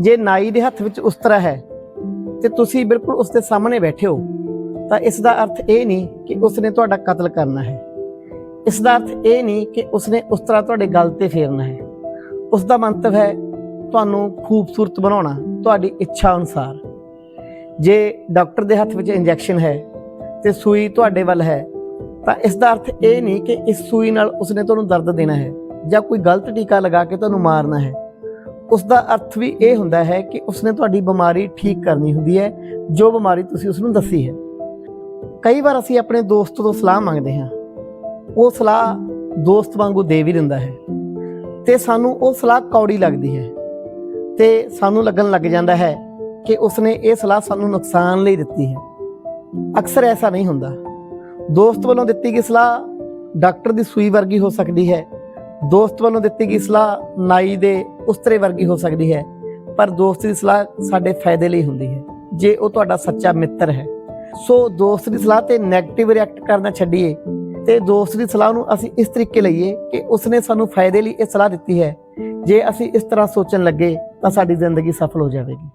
ਜੇ ਨਾਈ ਦੇ ਹੱਥ ਵਿੱਚ ਉਸਤਰਾ ਹੈ ਤੇ ਤੁਸੀਂ ਬਿਲਕੁਲ ਉਸ ਦੇ ਸਾਹਮਣੇ ਬੈਠੇ ਹੋ, ਤਾਂ ਇਸ ਦਾ ਅਰਥ ਇਹ ਨਹੀਂ ਕਿ ਉਸਨੇ ਤੁਹਾਡਾ ਕਤਲ ਕਰਨਾ ਹੈ। ਇਸ ਦਾ ਅਰਥ ਇਹ ਨਹੀਂ ਕਿ ਉਸਨੇ ਤਰ੍ਹਾਂ ਤੁਹਾਡੇ ਗਲ ਤੇ ਫੇਰਨਾ ਹੈ। ਉਸ ਦਾ ਮੰਤਵ ਹੈ, ਤੁਹਾਨੂੰ ਖੂਬਸੂਰਤ ਬਣਾਉਣਾ ਤੁਹਾਡੀ ਇੱਛਾ ਅਨੁਸਾਰ। ਜੇ ਡਾਕਟਰ ਦੇ ਹੱਥ ਵਿੱਚ ਇੰਜੈਕਸ਼ਨ ਹੈ ਤੇ ਸੂਈ ਤੁਹਾਡੇ ਵੱਲ ਹੈ, ਤਾਂ ਇਸ ਦਾ ਅਰਥ ਇਹ ਨਹੀਂ ਕਿ ਇਸ ਸੂਈ ਨਾਲ ਉਸਨੇ ਤੁਹਾਨੂੰ ਦਰਦ ਦੇਣਾ ਹੈ ਜਾਂ ਕੋਈ ਗਲਤ ਟੀਕਾ ਲਗਾ ਕੇ ਤੁਹਾਨੂੰ ਮਾਰਨਾ ਹੈ। ਉਸ ਦਾ ਅਰਥ ਵੀ ਇਹ ਹੁੰਦਾ ਹੈ ਕਿ ਉਸਨੇ ਤੁਹਾਡੀ ਬਿਮਾਰੀ ਠੀਕ ਕਰਨੀ ਹੁੰਦੀ ਹੈ, ਜੋ ਬਿਮਾਰੀ ਤੁਸੀਂ ਉਸ ਨੂੰ ਦੱਸੀ ਹੈ। ਕਈ ਵਾਰ ਅਸੀਂ ਆਪਣੇ ਦੋਸਤ ਤੋਂ ਸਲਾਹ ਮੰਗਦੇ ਹਾਂ। ਉਹ ਸਲਾਹ ਦੋਸਤ ਵਾਂਗੂ ਦੇ ਵੀ ਦਿੰਦਾ ਹੈ। ਤੇ ਸਾਨੂੰ ਉਹ ਸਲਾਹ ਕੌੜੀ ਲੱਗਦੀ ਹੈ। ਤੇ ਸਾਨੂੰ ਲੱਗਣ ਲੱਗ ਜਾਂਦਾ ਹੈ ਕਿ ਉਸਨੇ ਇਹ ਸਲਾਹ ਸਾਨੂੰ ਨੁਕਸਾਨ ਲਈ ਦਿੱਤੀ ਹੈ। ਅਕਸਰ ਐਸਾ ਨਹੀਂ ਹੁੰਦਾ। ਦੋਸਤ ਵੱਲੋਂ ਦਿੱਤੀ ਗਈ ਸਲਾਹ ਡਾਕਟਰ ਦੀ ਸੂਈ ਵਰਗੀ ਹੋ ਸਕਦੀ ਹੈ। ਦੋਸਤ ਵੱਲੋਂ ਦਿੱਤੀ ਗਈ ਸਲਾਹ ਨਾਈ ਦੇ ਉਸਤਰੇ ਵਰਗੀ ਹੋ ਸਕਦੀ ਹੈ, ਪਰ ਦੋਸਤ ਦੀ ਸਲਾਹ ਸਾਡੇ ਫਾਇਦੇ ਲਈ ਹੁੰਦੀ ਹੈ, ਜੇ ਉਹ ਤੁਹਾਡਾ ਸੱਚਾ ਮਿੱਤਰ ਹੈ। ਸੋ ਦੋਸਤ ਦੀ ਸਲਾਹ ਤੇ 네ਗੇਟਿਵ ਰਿਐਕਟ ਕਰਨਾ ਛੱਡੀਏ ਤੇ ਦੋਸਤ ਦੀ ਸਲਾਹ ਨੂੰ ਅਸੀਂ ਇਸ ਤਰੀਕੇ ਲਈਏ ਕਿ ਉਸਨੇ ਸਾਨੂੰ ਫਾਇਦੇ ਲਈ ਇਹ ਸਲਾਹ ਦਿੱਤੀ ਹੈ, ਜੇ ਅਸੀਂ ਇਸ ਤਰ੍ਹਾਂ ਸੋਚਣ ਲੱਗੇ ਤਾਂ ਸਾਡੀ ਜ਼ਿੰਦਗੀ ਸਫਲ ਹੋ ਜਾਵੇਗੀ।